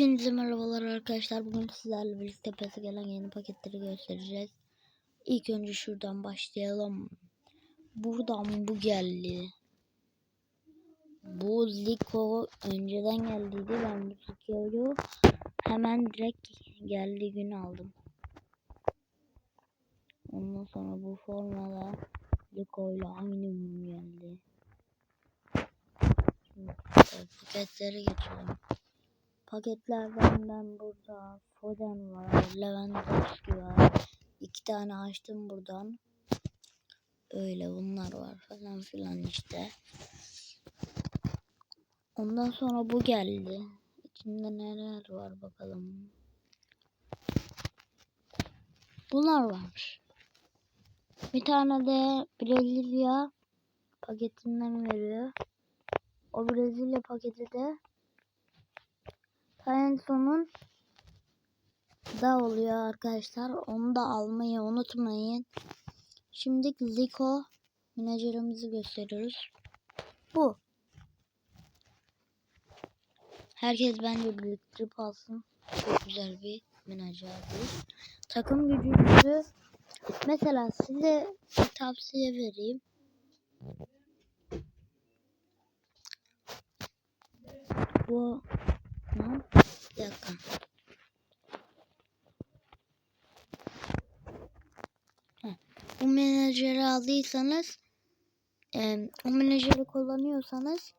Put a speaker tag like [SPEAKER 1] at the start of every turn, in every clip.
[SPEAKER 1] Hepinize merhabalar arkadaşlar. Bugün sizlerle birlikte PES'e gelen yeni paketleri göstereceğiz. İlk önce şuradan başlayalım. Buradan bu geldi. Bu Zico önceden geldiydi. Ben bu Zico'yu hemen direkt geldiği gün aldım. Ondan sonra bu formada Zico ile aynı gün geldi. Şimdi paketleri geçelim. Paketlerden ben burada Foden var, Lewandowski var. İki tane açtım buradan. Öyle bunlar var falan filan işte. Ondan sonra bu geldi. İçinde neler var bakalım. Bunlar var. Bir tane de Brezilya paketinden veriyor. O Brezilya paketi de Tenson'un da oluyor arkadaşlar. Onu da almayı unutmayın. Şimdi Zico menajerimizi gösteriyoruz. Bu. Herkes bence biriktirip alsın. Çok güzel bir menajerdir. Takım gücünüzü mesela size bir tavsiye vereyim. Bu Hı? Bir dakika. Bu menajeri aldıysanız e, o menajeri kullanıyorsanız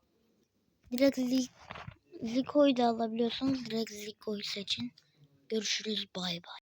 [SPEAKER 1] direkt Zik Zico'yu da alabiliyorsunuz. Direkt Zico'yu seçin. Görüşürüz. Bay bay.